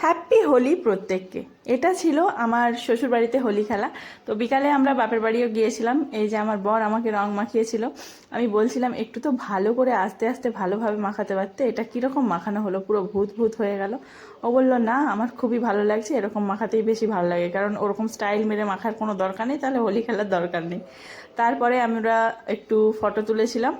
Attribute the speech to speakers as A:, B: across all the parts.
A: Happy Holi প্রত্যেককে। এটা ছিল আমার শ্বশুর বাড়িতে হোলি খেলা। তো বিকালে আমরা বাপের বাড়িও গিয়েছিলাম। এই যে আমার বর আমাকে রং মাখিয়েছিল। আমি বলছিলাম, একটু তো ভালো করে আস্তে আস্তে ভালোভাবে মাখাতে পারতে। এটা কীরকম মাখানো হলো? পুরো ভূত ভূত হয়ে গেল। ও বলল, না, আমার খুবই ভালো লাগছে। এরকম মাখাতেই বেশি ভালো লাগে। কারণ ওরকম স্টাইল মেরে মাখার কোনো দরকার নেই। তাহলে হোলি খেলার দরকার নেই। তারপরে আমরা একটু ফটো তুলেছিলাম।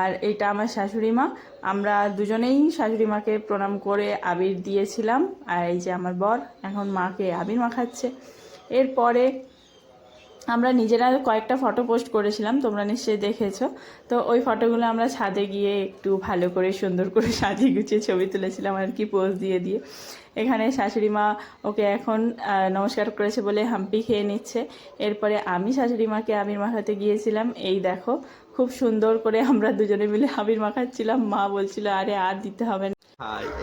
A: আর এইটা আমার শাশুড়ি মা। আমরা দুজনেই শাশুড়ি মাকে প্রণাম করে আবির দিয়েছিলাম। আর এই যে আমার বর এখন মাকে আবির মাখাচ্ছে এরপরে আমরা নিজেরা কয়েকটা ফটো পোস্ট করেছিলাম তোমরা নিশ্চয়ই দেখেছ। তো ওই ফটোগুলো আমরা ছাদে গিয়ে একটু ভালো করে সুন্দর করে সাজিয়ে গুছিয়ে ছবি তুলেছিলাম আর কি পোজ দিয়ে দিয়ে। এখানে শাশুড়ি মা ওকে এখন নমস্কার করেছে বলে হাম্পি খেয়ে নিচ্ছে। এরপরে আমি শাশুড়ি মাকে আবির মাখাতে গিয়েছিলাম। এই দেখো খুব সুন্দর করে আমরা দুজনে মিলে আবির মাখাচ্ছিলাম। মা বলছিল আরে আর দিতে হবে না।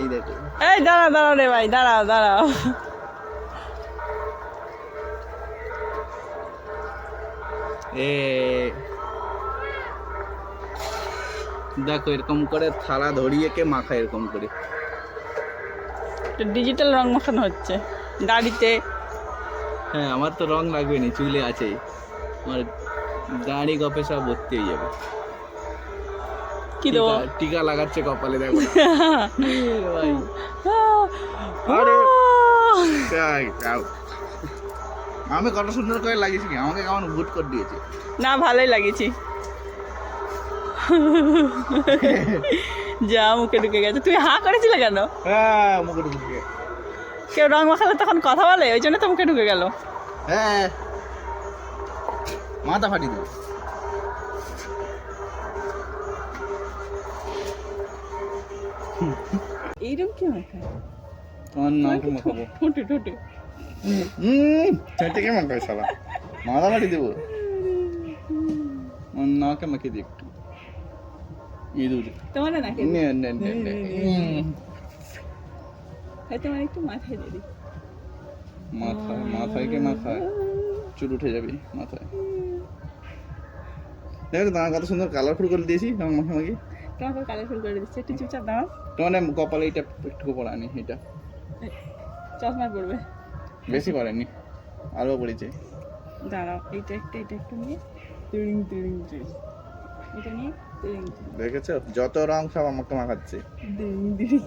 B: এই দেখো।
A: এই দাঁড়াও দাঁড়াও রে ভাই দাঁড়াও দাঁড়াও।
B: দেখো এরকম করে থালা ধরিয়ে কে মাখা এরকম করে?
A: ডিজিটাল রং মাখানো হচ্ছে। গাড়িতে
B: হ্যাঁ আমার তো রং লাগবে নি চুলে আছেই আমার দাড়ি গপে সব ভর্তি হয়ে যাবে।
A: কি দেবো?
B: টিকা- লাগাচ্ছে কপালে দেখো। আরে। আমি কত সুন্দর করে লাগিয়েছি কি? আমাকে কেমন ভুট করে দিয়েছে।
A: না ভালোই লাগিয়েছি। যা মুখে ঢুকে গেছে। তুমি হাঁ করেছিলে কেন?
B: হ্যাঁ মুখে ঢুকে
A: কেউ রং মাখালে তখন কথা বলে? ওই জন্য তো মুখে ঢুকে গেল।
B: হ্যাঁ। মাথা ফাটিয়ে দেবো।
A: এইরকম কি মাখায়
B: তোমার মাখাবো।
A: ঠোঁটে ঠোঁটে।
B: হুম শালা। মাথা দেবো। নাকে মাখিয়ে দিই একটু। ইঁদুর।
A: তোমার না কে
B: নে, নে, নে, নে। হুম।
A: তোমার একটু মাথায় দিয়ে দিই
B: মাথায় মাথায় কে মাথায় চুল উঠে যাবে মাথায়। দেখো তোমার কত সুন্দর কালারফুল করে দিয়েছি রং মাখামাখি
A: তোমাকে কালারফুল করে দিচ্ছি। একটু চুপচাপ দাও
B: তোমার কপালে এটা একটু পড়ানি এটা।
A: চশমা পড়বে
B: বেশি করেনি আরও পড়েছে।
A: দাঁড়াও এইটা একটা এটা একটু নিয়ে। তিরিং তিরিং তিরিং। এটা নিয়ে তিরিং
B: দেখেছ? যত রং সব আমাকে মাখাচ্ছে।
A: তিরিং তিরিং।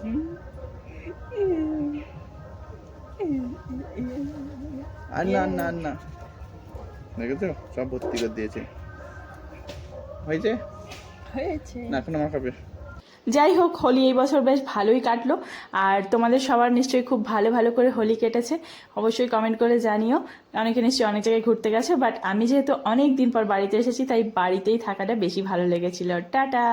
B: আর না না আর না। দেখেছ? সব ভর্তি করে দিয়েছে। হয়েছে?
A: হয়েছে।
B: না এখনও মাখাবে
A: যাই হোক, হোলি এই বছর বেশ ভালোই কাটলো। আর তোমাদের সবার নিশ্চয়ই খুব ভালো ভালো করে হোলি কেটেছে। অবশ্যই কমেন্ট করে জানিও। অনেকে নিশ্চয়ই অনেক জায়গায় ঘুরতে গেছে বাট আমি যেহেতু অনেক দিন পর বাড়িতে এসেছি, তাই বাড়িতেই থাকাটা বেশি ভালো লেগেছিল। টাটা!